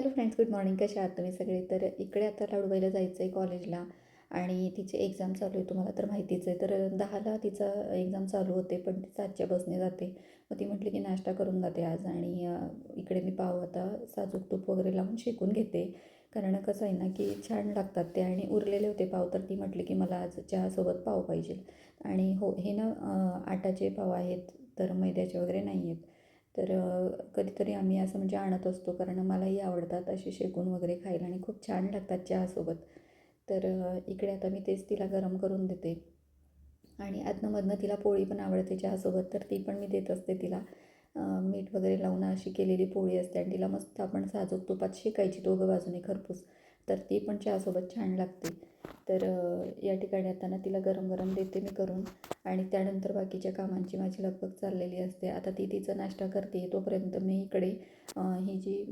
Hello friends good morning. कशा आहात तुम्ही सगळे? तर इकडे आता लाडूबाईला जायचं आहे कॉलेजला आणि तिचे एक्झाम चालू आहे. तुम्हाला तर माहितीच आहे. तर दहाला तिचा एक्झाम चालू होते पण ती सातच्या बसने जाते. मग ती म्हटली की नाश्ता करून जाते आज आणि इकडे मी पाव आता साजूक तूप वगैरे लावून शेकून घेते. कारण कसं आहे ना की छान लागतात ते आणि उरलेले होते पाव तर ती म्हटली की मला आज चहासोबत पाव पाहिजे. आणि हो हे ना आटाचे पाव आहेत तर मैद्याचे वगैरे नाही आहेत. तर कधीतरी आम्ही असं म्हणजे आणत असतो कारण मलाही आवडतात असे शेकून वगैरे खायला आणि खूप छान लागतात चहासोबत. तर इकडे आता मी तेच तिला गरम करून देते. आणि आतनंमधनं तिला पोळी पण आवडते चहासोबत तर ती पण मी देत असते तिला. मीठ वगैरे लावून अशी केलेली पोळी असते आणि तिला मस्त आपण साजूक तुपात शेकायची दोघं बाजूने खरपूस तर ती पण चहासोबत छान लागते. तर या ठिकाणी आता ना तिला गरम गरम देते मी करून आणि त्यानंतर बाकीच्या कामांची माझी लगबग चाललेली असते. आता ती तिचा नाश्ता करते तोपर्यंत मी इकडे ही जी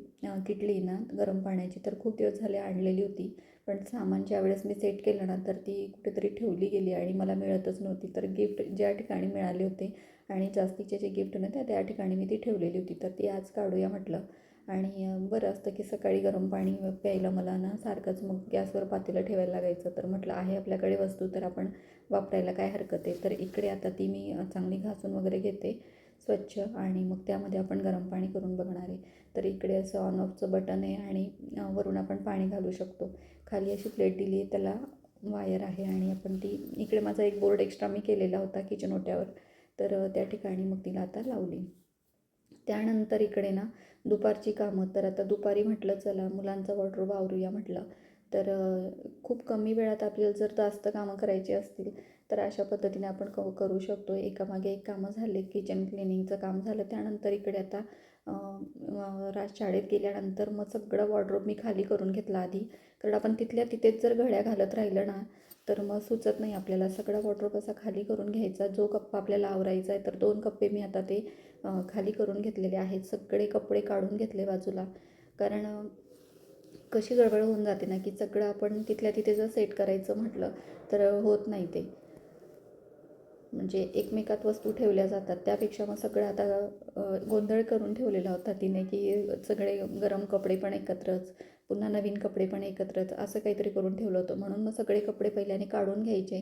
किटली ना गरम पाण्याची तर खूप दिवस झाले आणलेली होती. पण सामान ज्यावेळेस मी सेट केलं ना तर ती कुठेतरी ठेवली गेली आणि मला मिळतच नव्हती. तर गिफ्ट ज्या ठिकाणी मिळाले होते आणि जास्तीचे जे गिफ्ट नव्हते त्या ठिकाणी मी ती ठेवलेली होती. तर ती आज काढूया म्हटलं. आणि बरं असतं की सकाळी गरम पाणी प्यायला मला ना सारखंच मग गॅसवर पातेलं ठेवायला लागायचं. तर म्हटलं आहे आपल्याकडे वस्तू तर आपण वापरायला काय हरकत आहे? तर इकडे आता ती मी चांगली घासून वगैरे घेते स्वच्छ आणि मग त्यामध्ये आपण गरम पाणी करून बघणार आहे. तर इकडे असं ऑन ऑफचं बटन आहे आणि वरून आपण पाणी घालू शकतो. खाली अशी प्लेट दिली आहे त्याला वायर आहे आणि आपण ती इकडे माझा एक बोर्ड एक्स्ट्रा मी केलेला होता किचन ओट्यावर. तर त्या ठिकाणी मग तिला आता लावली. त्यानंतर इकडे ना दुपारची कामं. तर आता दुपारी म्हटलं चला मुलांचा वॉर्डरोब आवरूया म्हटलं. तर खूप कमी वेळात आपल्याला जर जास्त कामं करायची असतील तर अशा पद्धतीने आपण क करू शकतो. एकामागे एक कामं झाले किचन क्लिनिंगचं काम झालं त्यानंतर इकडे आता राज शाळेत गेल्यानंतर मग सगळं वॉर्डरोब मी खाली करून घेतला आधी. कारण आपण तिथल्या तिथेच जर घड्या घालत राहिलं ना तर मग सुचत नाही आपल्याला. सगळा वॉर्डरोब असा खाली करून घ्यायचा. जो कप्पा आपल्याला आवरायचा आहे तर दोन कप्पे मी आता ते खाली करून घेतलेले आहेत. सगळे कपडे काढून घेतले बाजूला. कारण कशी गडबड होऊन जाते ना की सगळं आपण तिथल्या तिथे जर सेट करायचं म्हटलं तर होत नाही ते. म्हणजे एकमेकात वस्तू ठेवल्या जातात. त्यापेक्षा मग सगळं आता गोंधळ करून ठेवलेला होता तिने की सगळे गरम कपडे पण एकत्रच पुन्हा नवीन कपडे पण एकत्रच असं काहीतरी करून ठेवलं होतं. म्हणून मग सगळे कपडे पहिल्याने काढून घ्यायचे.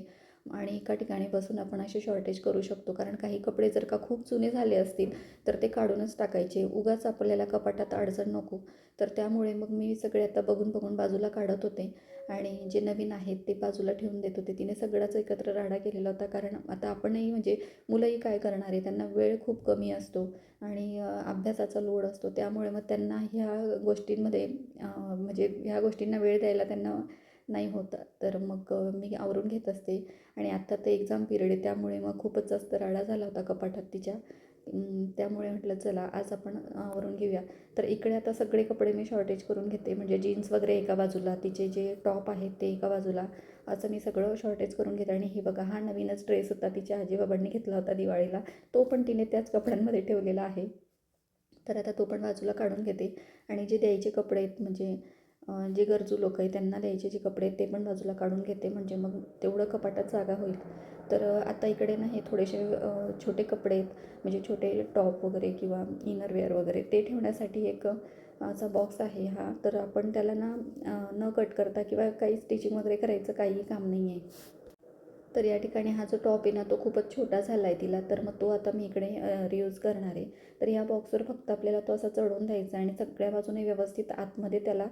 आणि एका ठिकाणी बसून आपण असे शॉर्टेज करू शकतो. कारण काही कपडे जर का खूप जुने झाले असतील तर ते काढूनच टाकायचे. उगाच आपल्याला कपाटात अडचण नको. तर त्यामुळे मग मी सगळे आता बघून बघून बाजूला काढत होते. आणि जे नवीन आहेत ते बाजूला ठेवून देत होते. तिने सगळाच एकत्र राडा केलेला होता. कारण आता आपणही म्हणजे मुलंही काय करणार आहे? त्यांना वेळ खूप कमी असतो. आणि अभ्यासाचा लोड असतो. त्यामुळे मग त्यांना ह्या गोष्टींमध्ये म्हणजे ह्या गोष्टींना वेळ द्यायला त्यांना नाही होत. तर मग मी आवरून घेत असते. आणि आत्ता ते एक्झाम पिरियड आहे त्यामुळे मग खूपच जास्त राडा झाला होता कपाटात तिच्या त्यामुळे म्हटलं चला आज आपण आवरून घेऊया. तर इकडे आता सगळे कपडे मी शॉर्टेज करून घेते. म्हणजे जीन्स वगैरे एका बाजूला तिचे जे टॉप आहेत ते एका बाजूला असं मी सगळं शॉर्टेज करून घेते. आणि हे बघा हा नवीनच ड्रेस होता तिच्या आजीबाबांनी घेतला होता दिवाळीला. तो पण तिने त्याच कपड्यांमध्ये ठेवलेला आहे. तर आता तो पण बाजूला काढून घेते. आणि जे द्यायचे कपडे आहेत म्हणजे जे गरजू लोक आहेत त्यांना द्यायचे जे कपडे आहेत ते पण बाजूला काढून घेते. म्हणजे मग तेवढं कपाटात जागा होईल. तर आता इकडे ना हे थोडेसे छोटे कपडे आहेत. म्हणजे छोटे टॉप वगैरे किंवा इनरवेअर वगैरे ते ठेवण्यासाठी एक असा बॉक्स आहे हा. तर आपण त्याला ना न कट करता किंवा काही स्टिचिंग वगैरे करायचं काहीही काम नाही आहे तर या ठिकाणी हा जो टॉप आहे ना तो खूपच छोटा झाला आहे तिला. तर मग तो आता मी इकडे रियूज करणार आहे. तर या बॉक्सवर फक्त आपल्याला तो असा चढवून द्यायचा आणि सगळ्या बाजूने व्यवस्थित आतमध्ये त्याला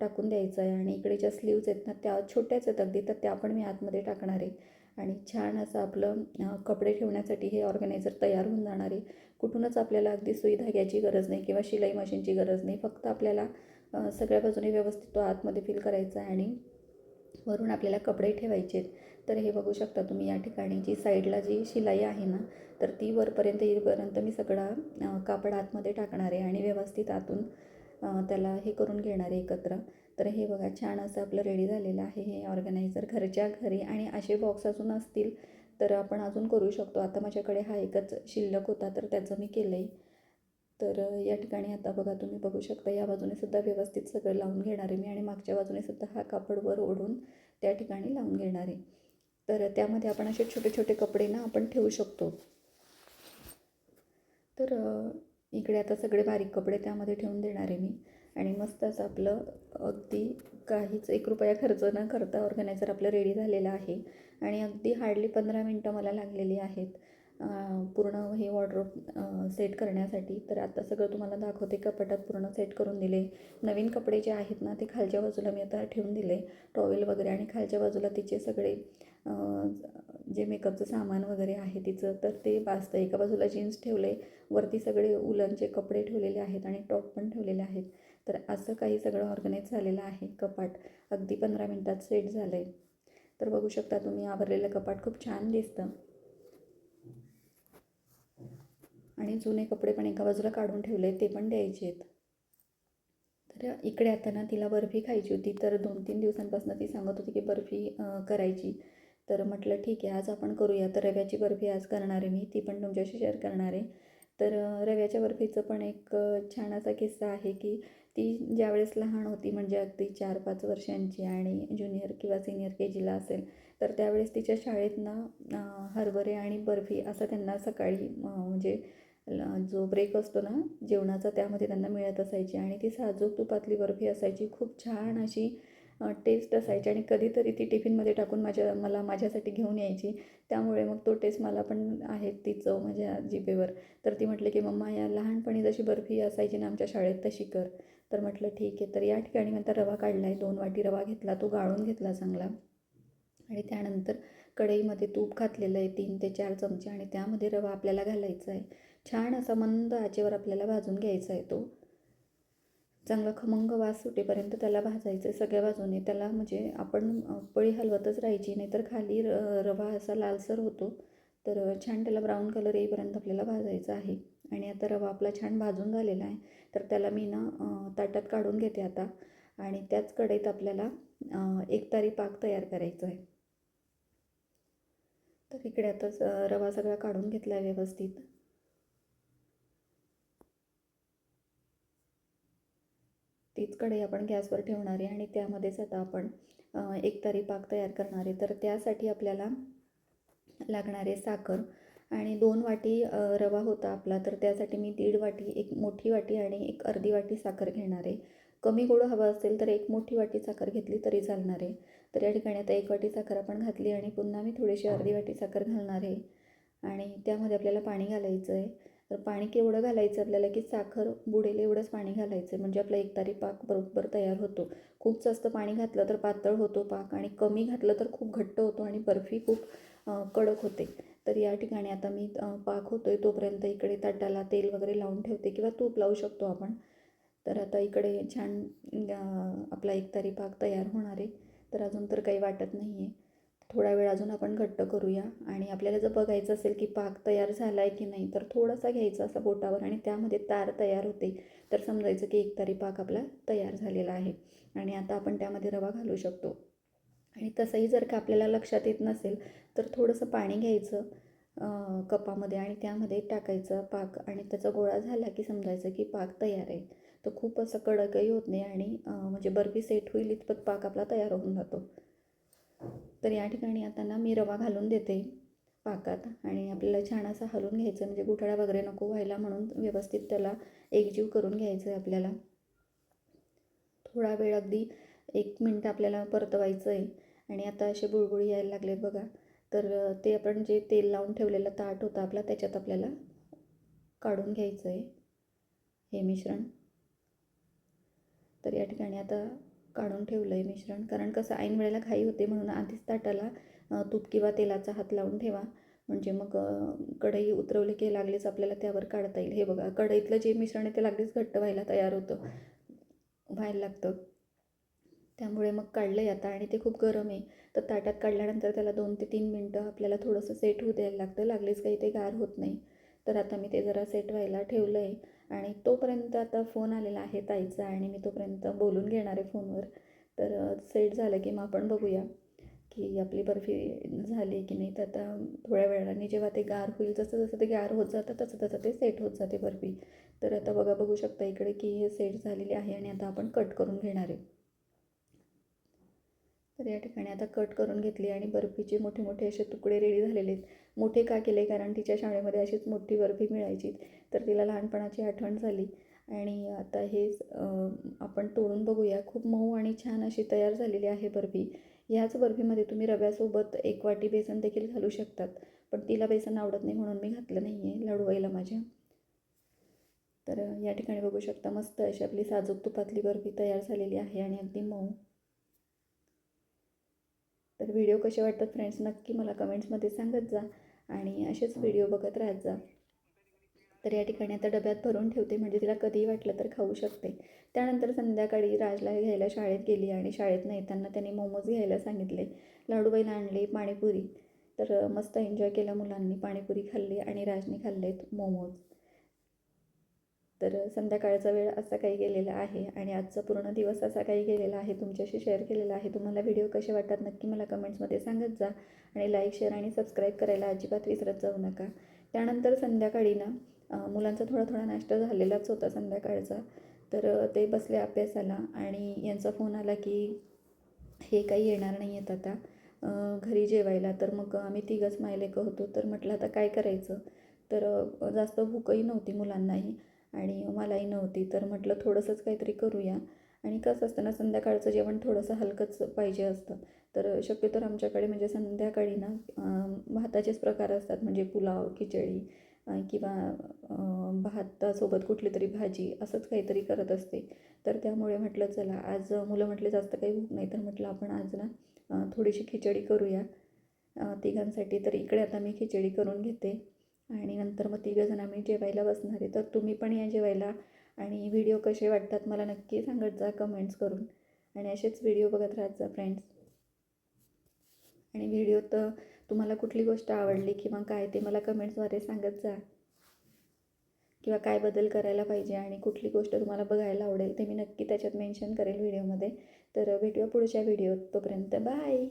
टाकून द्यायचं आहे. आणि इकडे ज्या स्लीव्ज आहेत ना त्या छोट्याच आहेत अगदी तर त्या पण मी आतमध्ये टाकणार आहे. आणि छान असं आपलं कपडे ठेवण्यासाठी हे ऑर्गनायझर तयार होऊन जाणार आहे. कुठूनच आपल्याला अगदी सुई धाग्याची गरज नाही किंवा शिलाई मशीनची गरज नाही. फक्त आपल्याला सगळ्या बाजूने व्यवस्थित तो आतमध्ये फिल करायचा आहे आणि वरून आपल्याला कपडे ठेवायचे आहेत. तर हे बघू शकता तुम्ही या ठिकाणी जी साईडला जी शिलाई आहे ना तर ती वरपर्यंत येईपर्यंत मी सगळा कापड आतमध्ये टाकणार आहे आणि व्यवस्थित आतून त्याला हे करून घेणार आहे एकत्र. तर हे बघा छान असं आपलं रेडी झालेलं आहे हे ऑर्गनायझर घरच्या घरी आणि असे बॉक्स अजून असतील तर आपण अजून करू शकतो. आता माझ्याकडे हा एकच शिल्लक होता तर त्याचं मी केलं आहे तर या ठिकाणी आता बघा तुम्ही बघू शकता या बाजूने सुद्धा व्यवस्थित सगळं लावून घेणार आहे मी आणि मागच्या बाजूने सुद्धा हा कापड वर ओढून त्या ठिकाणी लावून घेणार आहे. तर त्यामध्ये आपण असे छोटे छोटे कपडे ना आपण ठेवू शकतो. तर इकडे आता सगळे बारीक कपडे त्यामध्ये ठेवून देणार आहे मी. आणि मस्त असं आपलं अगदी काहीच एक रुपया खर्च न करता ऑर्गनायझर आपलं रेडी झालेलं आहे. आणि अगदी हार्डली पंधरा मिनटं मला लागलेली आहेत. पूर्ण हे वॉर्ड्रोप सेट करण्यासाठी. तर आता सगळं तुम्हाला दाखवते कपाटात पूर्ण सेट करून दिले. नवीन कपडे जे आहेत ना ते खालच्या बाजूला मी आता ठेवून दिले. टॉवेल वगैरे आणि खालच्या बाजूला तिचे सगळे जे मेकअपचं सामान वगैरे आहे तिचं तर ते वाचतं एका बाजूला जीन्स ठेवलं आहे वरती सगळे उलनचे कपडे ठेवलेले आहेत आणि टॉप पण ठेवलेले आहेत. तर असं काही सगळं ऑर्गनाईज झालेलं आहे. कपाट अगदी पंधरा मिनटात सेट झालं आहे तर बघू शकता तुम्ही आवरलेलं कपाट खूप छान दिसतं. आणि जुने कपडे पण एका बाजूला काढून ठेवले ते पण द्यायचे आहेत. तर इकडे आता ना तिला बर्फी खायची होती. तर दोन तीन दिवसांपासून ती सांगत होती की बर्फी करायची. तर म्हटलं ठीक आहे आज आपण करूया. तर रव्याची बर्फी आज करणार आहे मी ती पण तुमच्याशी शेअर करणार आहे. तर रव्याच्या बर्फीचं पण एक छान असा किस्सा आहे की ती ज्यावेळेस लहान होती म्हणजे अगदी चार पाच वर्षांची आणि ज्युनियर किंवा सिनियर के जीला असेल तर त्यावेळेस तिच्या शाळेत ना हरभरे आणि बर्फी असं त्यांना सकाळी म्हणजे ल- जो ब्रेक असतो ना जेवणाचा त्यामध्ये त्यांना मिळत असायची आणि ती साजूक तुपातली बर्फी असायची. खूप छान अशी टेस्ट असायची आणि कधीतरी ती टिफिनमध्ये टाकून माझ्या मला माझ्यासाठी घेऊन यायची. त्यामुळे मग तो टेस्ट मला पण आहे ती चव माझ्या जिभेवर. तर ती म्हटली की मम्मा या लहानपणी जशी बर्फी असायची ना आमच्या शाळेत तशी कर. तर म्हटलं ठीक आहे. तर या ठिकाणी मी आता रवा काढला आहे दोन वाटी रवा घेतला. तो गाळून घेतला चांगला. आणि त्यानंतर कढईमध्ये तूप घातलेलं आहे तीन ते चार चमचे. आणि त्यामध्ये रवा आपल्याला घालायचा आहे. छान असा मंद आचेवर आपल्याला भाजून घ्यायचा आहे तो. चांगला खमंग वास सुटेपर्यंत त्याला भाजायचं आहे सगळ्या बाजूने. त्याला म्हणजे आपण पळी हलवतच राहायची नाहीतर खाली र रवा असा लालसर होतो. तर छान त्याला ब्राऊन कलर येईपर्यंत आपल्याला भाजायचं आहे. आणि आता रवा आपला छान भाजून झालेला आहे. तर त्याला मी ना ताटात काढून घेते आता. आणि त्याच कढईत आपल्याला एकतारी एक तारी पाक तयार करायचा आहे. तर इकडे आता रवा सगळा काढून घेतला आहे व्यवस्थित. तीच कढई आपण गॅसवर ठेवणार आहे आणि त्यामध्येच आता आपण एक तरी पाक तयार करणार. आहे तर त्यासाठी आपल्याला लागणारे साखर आणि दोन वाटी रवा होता आपला तर त्यासाठी मी दीड वाटी एक मोठी वाटी आणि एक अर्धी वाटी साखर घेणार. आहे कमी गोड हवं असेल तर एक मोठी वाटी साखर घेतली तरी चालणार. आहे तर या ठिकाणी आता एक वाटी साखर आपण घातली आणि पुन्हा मी थोडीशी अर्धी वाटी साखर घालणार. आहे आणि त्यामध्ये आपल्याला पाणी घालायचं आहे तर पाणी केवढं घालायचं? आपल्याला की साखर बुडेल एवढंच पाणी घालायचं आहे. म्हणजे आपला एक तारी पाक बरोबर तयार होतो. खूप जास्त पाणी घातलं तर पातळ होतो पाक आणि कमी घातलं तर खूप घट्ट होतो आणि बर्फी खूप कडक होते. तर या ठिकाणी आता मी पाक पाक होतोय. तोपर्यंत इकडे ताटाला तेल वगैरे लावून ठेवते किंवा तूप लावू शकतो आपण. तर आता इकडे छान आपला एकतारी पाक तयार होणार आहे. तर अजून तर काही वाटत नाही आहे थोडा वेळ अजून आपण घट्ट करूया. आणि आपल्याला जर बघायचं असेल की पाक तयार झाला आहे की नाही तर थोडासा घ्यायचा असा बोटावर आणि त्यामध्ये तार तयार होते. तर समजायचं की एक तारी पाक आपला तयार झालेला आहे. आणि आता आपण त्यामध्ये रवा घालू शकतो. आणि तसंही जर का आपल्याला लक्षात येत नसेल तर थोडंसं पाणी घ्यायचं कपामध्ये आणि त्यामध्ये टाकायचं पाक. आणि त्याचा गोळा झाला की समजायचं की पाक तयार आहे. तर खूप असं कडकही होत नाही आणि म्हणजे बर्फी सेट होईल इतपत पाक आपला तयार होऊन जातो. तर या ठिकाणी आता ना मी रवा घालून देते पाकात आणि आपल्याला छान असा हलवून घ्यायचं म्हणजे गुठळा वगैरे नको व्हायला म्हणून व्यवस्थित त्याला एकजीव करून घ्यायचं आहे आपल्याला. थोडा वेळ अगदी एक मिनटं आपल्याला परतवायचं आहे आणि आता असे बुळबुळी यायला लागलेत बघा. तर ते आपण जे तेल लावून ठेवलेलं ताट होतं आपला त्याच्यात आपल्याला काढून घ्यायचं आहे हे मिश्रण. तर या ठिकाणी आता काढून ठेवलं आहे मिश्रण. कारण कसं ऐन वेळेला घाई होते म्हणून आधीच ताटाला तूप किंवा तेलाचा हात लावून ठेवा. म्हणजे मग कढई उतरवली की लागलीच आपल्याला त्यावर काढता येईल. हे बघा कढईतलं जे मिश्रण आहे ते लागलीच घट्ट व्हायला तयार होतं. व्हायला लागतं. त्यामुळे मग काढलं आहे आता आणि ते खूप गरम आहे. तर ताटात काढल्यानंतर त्याला दोन ते तीन मिनटं आपल्याला थोडंसं सेट होऊ द्यायला लागतं. लागलीच काही ते गार होत नाही. तर आता मी ते जरा सेट व्हायला ठेवलं आहे आणि तोपर्यंत आता फोन आलेला आहे ताईचा आणि मी तोपर्यंत बोलून घेणार आहे फोनवर. तर सेट झालं की मग आपण बघूया की आपली बर्फी झाली की नाही. तर आता थोड्या वेळाने जेव्हा ते गार होईल जसं जसं ते गार होत जातं तसं तसं ते सेट होत जाते बर्फी. तर आता बघा बघू शकता इकडे की हे सेट झालेली आहे आणि आता आपण कट करून घेणार आहे. तर या ठिकाणी आता कट करून घेतली आणि बर्फीचे मोठे मोठे असे तुकडे रेडी झालेले आहेत. मोठे का केले? कारण तिच्या शाळेमध्ये अशीच मोठी बर्फी मिळायची. तर तिला लहानपणाची आठवण झाली. आणि आता हे आपण तोडून बघूया. खूप मऊ आणि छान अशी तयार झालेली आहे बर्फी. ह्याच बर्फीमध्ये तुम्ही रव्यासोबत एक वाटी बेसन देखील घालू शकतात. पण तिला बेसन आवडत नाही म्हणून मी घातलं नाही आहे लाडूबाईला माझ्या. तर या ठिकाणी बघू शकता मस्त अशी आपली साजूक तुपातली बर्फी तयार झालेली आहे आणि अगदी मऊ. तर व्हिडिओ कसे वाटतात फ्रेंड्स नक्की मला कमेंट्समध्ये सांगत जा आणि असेच व्हिडिओ बघत राहत जा. तर या ठिकाणी आता डब्यात भरून ठेवते. म्हणजे तिला कधीही वाटलं तर खाऊ शकते. त्यानंतर संध्याकाळी राजला घ्यायला शाळेत गेली आणि शाळेतनं येताना त्यांनी मोमोज घ्यायला सांगितले. लाडूबाईला आणले पाणीपुरी. तर मस्त एन्जॉय केला मुलांनी. पाणीपुरी खाल्ली आणि राजने खाल्लेत मोमोज. तर संध्याकाळचा वेळ असा काही गेलेला आहे आणि आजचा पूर्ण दिवस असा काही गेलेला आहे. तुमच्याशी शेअर केलेला आहे. तुम्हाला व्हिडिओ कसे वाटतात नक्की मला कमेंट्समध्ये सांगत जा. आणि लाईक शेअर आणि सबस्क्राईब करायला अजिबात विसरत जाऊ नका. त्यानंतर संध्याकाळी ना मुलांचा थोडा थोडा नाश्ता झालेलाच होता संध्याकाळचा. तर ते बसले अभ्यासाला आणि यांचा फोन आला की हे काही येणार नाही आहेत आता घरी जेवायला. तर मग आम्ही तिघंच मायलेकं होतो. तर म्हटलं आता काय करायचं? तर जास्त भूकही नव्हती मुलांनाही आणि मलाही नव्हती. तर म्हटलं थोडंसंच काहीतरी करूया. आणि कसं असतं ना संध्याकाळचं जेवण थोडंसं हलकंच पाहिजे असतं. तर शक्यतो आमच्याकडे म्हणजे संध्याकाळी ना भाताचेच प्रकार असतात. म्हणजे पुलाव खिचडी किंवा भातासोबत कुठली तरी भाजी असंच काहीतरी करत असते. तर त्यामुळे म्हटलं चला आज मुलं म्हटले जास्त काही भूक नाही तर म्हटलं आपण आज ना थोडीशी खिचडी करूया. तिघांसाठी तर इकडे आता मी खिचडी करून घेते. आणि नंतर मग तिघंजण आम्ही जेवायला बसणार आहे. तर तुम्ही पण या जेवायला आणि व्हिडिओ कसे वाटतात मला नक्की सांगत जा कमेंट्स करून. आणि असेच व्हिडिओ बघत राहत जा फ्रेंड्स. आणि व्हिडिओ तर तुम्हाला कुठली गोष्ट आवडली किंवा काय ते मला कमेंट्सद्वारे सांगत जा. किंवा काय बदल करायला पाहिजे आणि कुठली गोष्ट तुम्हाला बघायला आवडेल ते मी नक्की त्याच्यात मेन्शन करेल व्हिडिओमध्ये. तर भेटूया पुढच्या व्हिडिओत. तोपर्यंत बाय.